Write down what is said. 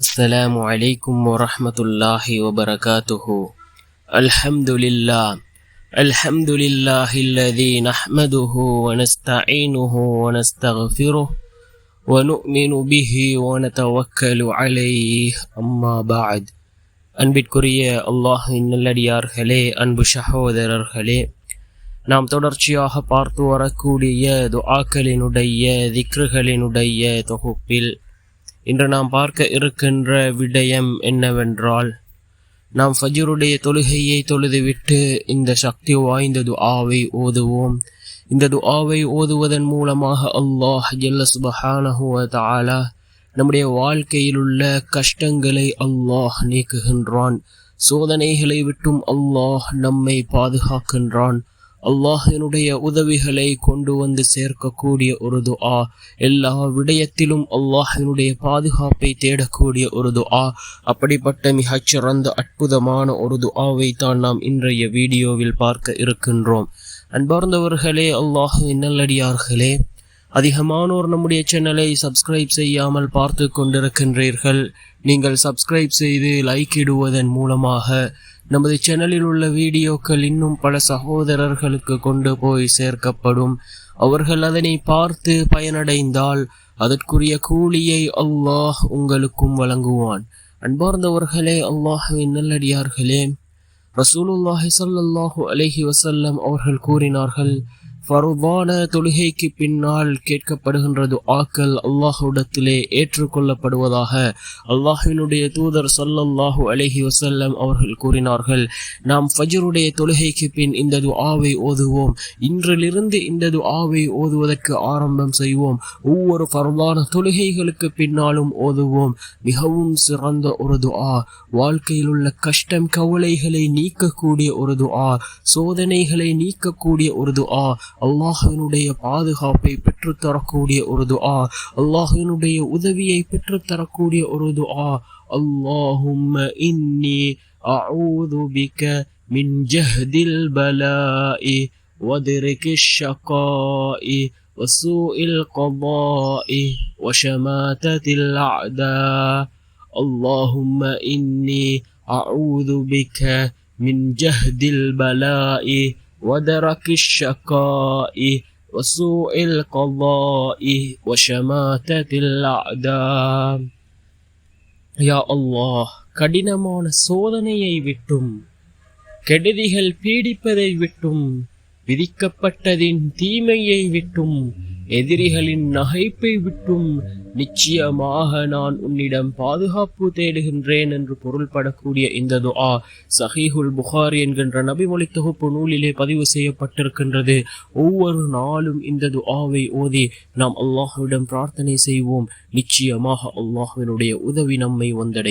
السلام عليكم ورحمة الله وبركاته الحمد لله الحمد لله الذي نحمده ونستعينه ونستغفره ونؤمن به ونتوكل عليه أما بعد அன்பிற்குரிய அல்லாஹின் நல்லடியார்களே அன்பு சகோதரர்களே நாம் தொடர்ச்சியாக பார்த்து வரக்கூடிய துஆக்களினுடைய திக்ருகளினுடைய தொகுப்பில் இன்று நாம் பார்க்க இருக்கின்ற விடயம் என்னவென்றால் நாம் ஃபஜருடைய தொழுகையை தொழுதுவிட்டு இந்த சக்தி வாய்ந்த துஆவை ஓதுவோம். இந்த துஆவை ஓதுவதன் மூலமாக அல்லாஹ் ஜல்ல சுபஹானஹு வ நம்முடைய வாழ்க்கையில் உள்ள கஷ்டங்களை அல்லாஹ் நீக்குகின்றான். சோதனைகளை விட்டும் அல்லாஹ் நம்மை பாதுகாக்கின்றான். அல்லாஹினுடைய உதவிகளை கொண்டு வந்து சேர்க்கக்கூடிய ஒரு துஆ. எல்லா விடயத்திலும் அல்லாஹினுடைய பாதுகாப்பை தேடக்கூடிய ஒரு துஆ. அப்படிப்பட்ட மிகச்சிறந்த அற்புதமான ஒரு துஆவை தான் நாம் இன்றைய வீடியோவில் பார்க்க இருக்கின்றோம். அன்பார்ந்தவர்களே அல்லாஹுவின் நல்லடியார்களே அதிகமானோர் நம்முடைய சேனலை சப்ஸ்கிரைப் செய்யாமல் பார்த்து கொண்டிருக்கின்றீர்கள். நீங்கள் சப்ஸ்கிரைப் செய்து லைக் இடுவதன் மூலமாக நமது சேனலில் உள்ள வீடியோக்கள் இன்னும் பல சகோதரர்களுக்கு கொண்டு போய் சேர்க்கப்படும். அவர்கள் அதனை பார்த்து பயனடைந்தால் அதற்குரிய கூலியை அல்லாஹ் உங்களுக்கும் வழங்குவான். அன்பார்ந்தவர்களே அல்லாஹுவின் நல்லடியார்களே ரசூலுல்லாஹி சல்லாஹூ அலஹி வசல்லம் அவர்கள் கூறினார்கள் ஃபர்வான தொழுகைக்கு பின்னால் கேட்கப்படுகின்றது ஆக்கள் அல்லாஹுடத்திலே ஏற்றுக்கொள்ளப்படுவதாக அல்லாஹினுடைய தூதர் சொல்லல்லாஹு அலஹி வசல்லம் அவர்கள் கூறினார்கள். நாம் ஃபஜருடைய தொழுகைக்கு பின் இந்த துஆவை ஓதுவோம். இன்றிலிருந்து இந்த துஆவை ஓதுவதற்கு ஆரம்பம் செய்வோம். ஒவ்வொரு ஃபர்வான தொழுகைகளுக்கு பின்னாலும் ஓதுவோம். மிகவும் சிறந்த ஒரு துஆ. வாழ்க்கையில் உள்ள கஷ்டம் கவலைகளை நீக்கக்கூடிய ஒரு துஆ. சோதனைகளை நீக்கக்கூடிய ஒரு துஆ. அல்லாஹினுடைய பாதுகாப்பை பெற்றுத்தரக்கூடிய ஒரு துஆ அல்லாஹினுடைய உதவியை பெற்றுத்தரக்கூடிய ஒரு துஆ அல்லாஹும் இன்னி أعوذ بك من جهد البلاء ودرك الشقاء وسوء القضاء وشماتة الأعداء اللهم إني أعوذ بك من جهد البلاء ودرك الشقاء وسوء القضاء وشماتة الأعداء யா அல்லாஹ் கடினமான சோதனையை விட்டும் கெடுதிகள் பீடிப்பதை விட்டும் விதிக்கப்பட்டதின் தீமையை விட்டும் எதிரிகளின் நகைப்பை விட்டும் நிச்சயமாக நான் உன்னிடம் பாதுகாப்பு தேடுகின்றேன் என்று பொருள்படக்கூடிய இந்த துஆ சஹீஹுல் புகார் என்கின்ற நபிமொழி தொகுப்பு நூலிலே பதிவு செய்யப்பட்டிருக்கின்றது. ஒவ்வொரு நாளும் இந்த துஆவை ஓதி நாம் அல்லாஹுவிடம் பிரார்த்தனை செய்வோம். நிச்சயமாக அல்லாஹுவினுடைய உதவி நம்மை வந்தடை